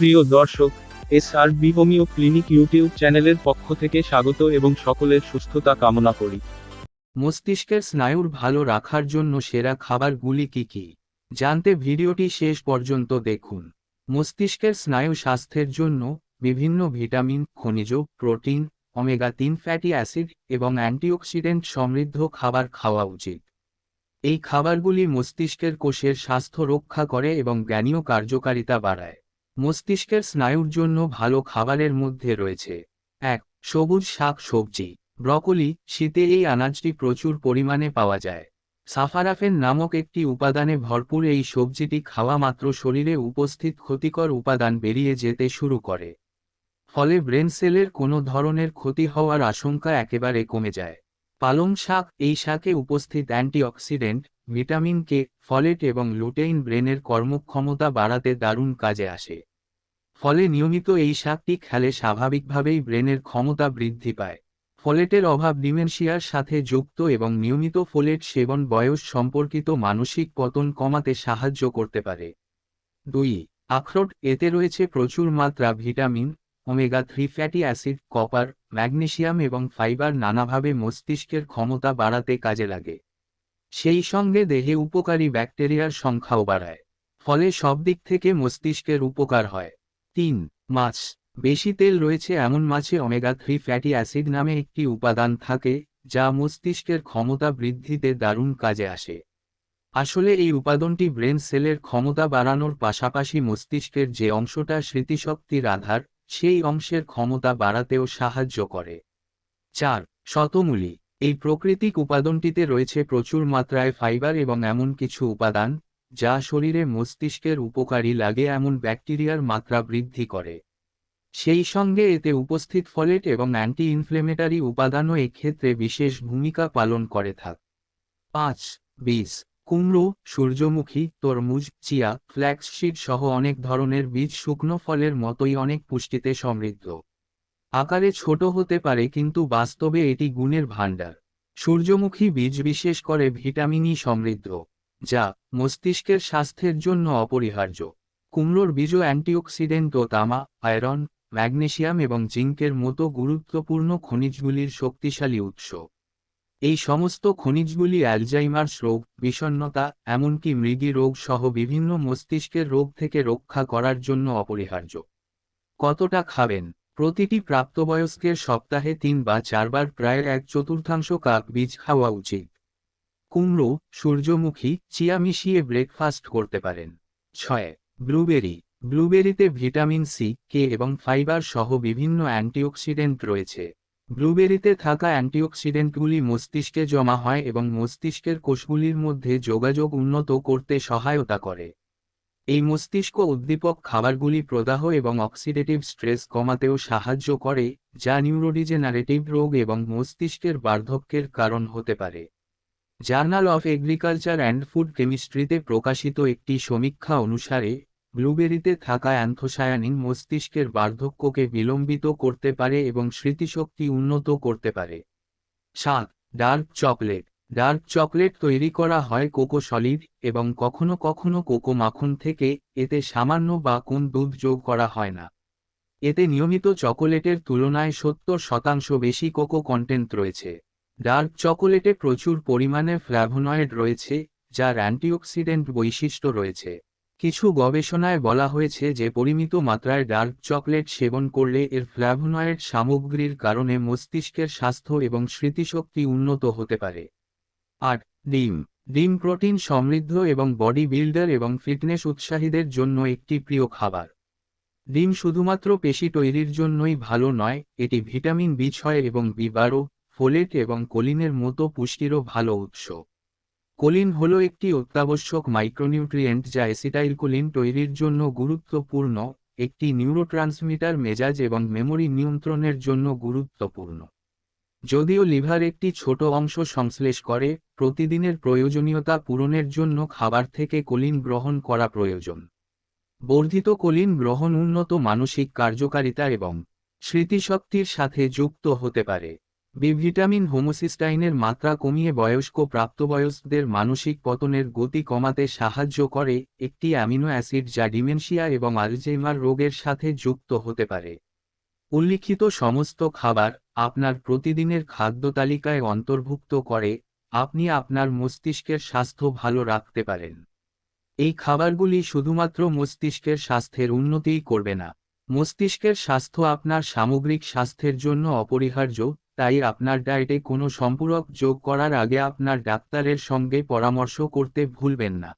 প্রিয় দর্শক S R B homeo clinic YouTube চ্যানেলের পক্ষ থেকে স্বাগত এবং সকলের সুস্থতা কামনা করি। মস্তিষ্কের স্নায়ুর ভালো রাখার জন্য সেরা খাবারগুলি কি কি? জানতে ভিডিওটি শেষ পর্যন্ত দেখুন। মস্তিষ্কের স্নায়ু স্বাস্থ্যের জন্য বিভিন্ন ভিটামিন, খনিজ, প্রোটিন অমেগা তিন ফ্যাটি অ্যাসিড এবং অ্যান্টিঅক্সিডেন্ট সমৃদ্ধ খাবার খাওয়া উচিত। এই খাবারগুলি মস্তিষ্কের কোষের স্বাস্থ্য রক্ষা করে এবং জ্ঞানীয় কার্যকারিতা বাড়ায়। মস্তিষ্কের স্নায়ুর জন্য ভালো খাবারের মধ্যে রয়েছে। এক, সবুজ শাক সবজি। ব্রকোলি, শীতে এই আনাজটি প্রচুর পরিমাণে পাওয়া যায়। সাফারাফেন নামক একটি উপাদানে ভরপুর এই সবজিটি খাওয়া মাত্র শরীরে উপস্থিত ক্ষতিকর উপাদান বেরিয়ে যেতে শুরু করে। ফলে ব্রেন সেলের কোনো ধরনের ক্ষতি হওয়ার আশঙ্কা একেবারে কমে যায়। পালং শাক, এই শাকে উপস্থিত অ্যান্টিঅক্সিডেন্ট, ভিটামিন কে, ফলেট এবং লুটেইন ব্রেনের কর্মক্ষমতা বাড়াতে দারুণ কাজে আসে। ফলে নিয়মিত এই শাকটি খেলে স্বাভাবিকভাবেই ব্রেনের ক্ষমতা বৃদ্ধি পায়। ফোলেটের অভাব ডিমেনশিয়ার সাথে যুক্ত এবং নিয়মিত ফোলেট সেবন বয়স সম্পর্কিত মানসিক পতন কমাতে সাহায্য করতে পারে। দুই, আখরোট, এতে রয়েছে প্রচুর মাত্রা vitamin, omega three fatty acid, copper, magnesium এবং ফাইবার নানাভাবে মস্তিষ্কের ক্ষমতা বাড়াতে কাজে লাগে। সেই সঙ্গে দেহে উপকারী ব্যাকটেরিয়ার সংখ্যাও বাড়ায়, ফলে সব দিক থেকে মস্তিষ্কের উপকার হয়। তিন, মাছ। বেশি তেল রয়েছে এমন মাছে অমেগা থ্রি ফ্যাটি অ্যাসিড নামে একটি উপাদান থাকে, যা মস্তিষ্কের ক্ষমতা বৃদ্ধিতে দারুণ কাজে আসে। আসলে এই উপাদানটি ব্রেন সেলের ক্ষমতা বাড়ানোর পাশাপাশি মস্তিষ্কের যে অংশটা স্মৃতিশক্তির আধার, সেই অংশের ক্ষমতা বাড়াতেও সাহায্য করে। চার, শতমূলি। এই প্রকৃতিক উপাদানটিতে রয়েছে প্রচুর মাত্রায় ফাইবার এবং এমন কিছু উপাদান যা শরীরে মস্তিষ্কের উপকারী লাগে এমন ব্যাকটেরিয়ার মাত্রা বৃদ্ধি করে। সেই সঙ্গে এতে উপস্থিত ফলেট এবং অ্যান্টি ইনফ্লেমেটারি উপাদানও এক্ষেত্রে বিশেষ ভূমিকা পালন করে থাক। পাঁচ, বীজ। কুমড়ো, সূর্যমুখী, তরমুজ, চিয়া ফ্ল্যাক্সশিট সহ অনেক ধরনের বীজ শুকনো ফলের মতোই অনেক পুষ্টিতে সমৃদ্ধ। আকারে ছোট হতে পারে কিন্তু বাস্তবে এটি গুণের ভাণ্ডার। সূর্যমুখী বীজ বিশেষ করে ভিটামিনই সমৃদ্ধ। যা মস্তিষ্কের স্বাস্থ্যের জন্য অপরিহার্য। কুমড়োর বীজ অ্যান্টিঅক্সিডেন্ট ও তামা, আয়রন ম্যাগনেশিয়াম এবং জিঙ্কের মতো গুরুত্বপূর্ণ খনিজগুলির শক্তিশালী উৎস। এই সমস্ত খনিজগুলি অ্যালজাইমার্স রোগ বিষণ্নতা এমনকি মৃগী রোগ সহ বিভিন্ন মস্তিষ্কের রোগ থেকে রক্ষা করার জন্য অপরিহার্য। কতটা খাবেন? প্রতিটি প্রাপ্তবয়স্কের সপ্তাহে তিন বা চারবার প্রায় এক চতুর্থাংশ কাক বীজ খাওয়া উচিত। কুমড়ো, সূর্যমুখী, চিয়া মিশিয়ে ব্রেকফাস্ট করতে পারেন। ছয় ব্লুবেরি ব্লুবেরিতে ভিটামিন সি কে এবং ফাইবার সহ বিভিন্ন অ্যান্টিঅক্সিডেন্ট রয়েছে। ব্লুবেরিতে থাকা অ্যান্টিঅক্সিডেন্টগুলি মস্তিষ্কে জমা হয় এবং মস্তিষ্কের কোষগুলির মধ্যে যোগাযোগ উন্নত করতে সহায়তা করে। এই মস্তিষ্ক উদ্দীপক খাবারগুলি প্রদাহ এবং অক্সিডেটিভ স্ট্রেস কমাতেও সাহায্য করে, যা নিউরোডিজেনারেটিভ রোগ এবং মস্তিষ্কের বার্ধক্যের কারণ হতে পারে। Journal of agriculture and food কেমিস্ট্রিতে প্রকাশিত একটি সমীক্ষা অনুসারে, ব্লুবেরিতে থাকা অ্যান্থোসায়ানিন মস্তিষ্কের বার্ধক্যকে বিলম্বিত করতে পারে এবং স্মৃতিশক্তি উন্নত করতে পারে। সাত, ডার্ক চকলেট। ডার্ক চকলেট তৈরি করা হয় কোকো সলিড এবং কখনো কখনো কোকো মাখন থেকে, এতে সামান্য বা কোন দুধ যোগ করা হয় না। এতে নিয়মিত চকোলেটের তুলনায় সত্তর শতাংশ বেশি কোকো কন্টেন্ট রয়েছে। ডার্ক চকোলেটে প্রচুর পরিমাণে ফ্ল্যাভোনয়েড রয়েছে যার অ্যান্টিঅক্সিডেন্ট বৈশিষ্ট্য রয়েছে। কিছু গবেষণায় বলা হয়েছে যে পরিমিত মাত্রায় ডার্ক চকলেট সেবন করলে এর ফ্ল্যাভোনয়েড সামগ্রীর কারণে মস্তিষ্কের স্বাস্থ্য এবং স্মৃতিশক্তি উন্নত হতে পারে। আট ডিম। ডিম প্রোটিন সমৃদ্ধ এবং বডি বিল্ডার এবং ফিটনেস উৎসাহীদের জন্য একটি প্রিয় খাবার। ডিম শুধুমাত্র পেশি তৈরির জন্যই ভালো নয়, এটি ভিটামিন বি ছয় এবং বি বারো ফোলেট এবং কোলিনের মতো পুষ্টিরও ভালো উৎস। কোলিন হল একটি অত্যাবশ্যক মাইক্রোনিউট্রিয়েন্ট যা অ্যাসিটাইলকোলিন তৈরির জন্য গুরুত্বপূর্ণ, একটি নিউরোট্রান্সমিটার মেজাজ এবং মেমোরি নিয়ন্ত্রণের জন্য গুরুত্বপূর্ণ। যদিও লিভার একটি ছোট অংশ সংশ্লেষ করে, প্রতিদিনের প্রয়োজনীয়তা পূরণের জন্য খাবার থেকে কোলিন গ্রহণ করা প্রয়োজন। বর্ধিত কোলিন গ্রহণ উন্নত মানসিক কার্যকারিতা এবং স্মৃতিশক্তির সাথে যুক্ত হতে পারে। বি ভিটামিন হোমোসিস্টাইনের মাত্রা কমিয়ে বয়স্ক প্রাপ্তবয়স্কদের মানসিক পতনের গতি কমাতে সাহায্য করে একটি অ্যামিনো অ্যাসিড যা ডিমেনশিয়া এবং আলজেইমার রোগের সাথে যুক্ত হতে পারে। উল্লিখিত সমস্ত খাবার আপনার প্রতিদিনের খাদ্য তালিকায় অন্তর্ভুক্ত করে, আপনি আপনার মস্তিষ্কের স্বাস্থ্য ভালো রাখতে পারেন। এই খাবারগুলি শুধুমাত্র মস্তিষ্কের স্বাস্থ্যের উন্নতিই করবে না। মস্তিষ্কের স্বাস্থ্য আপনার সামগ্রিক স্বাস্থ্যের জন্য অপরিহার্য তাই আপনার ডায়েটে কোনো সম্পূরক যোগ করার আগে আপনার ডাক্তারের সঙ্গে পরামর্শ করতে ভুলবেন না।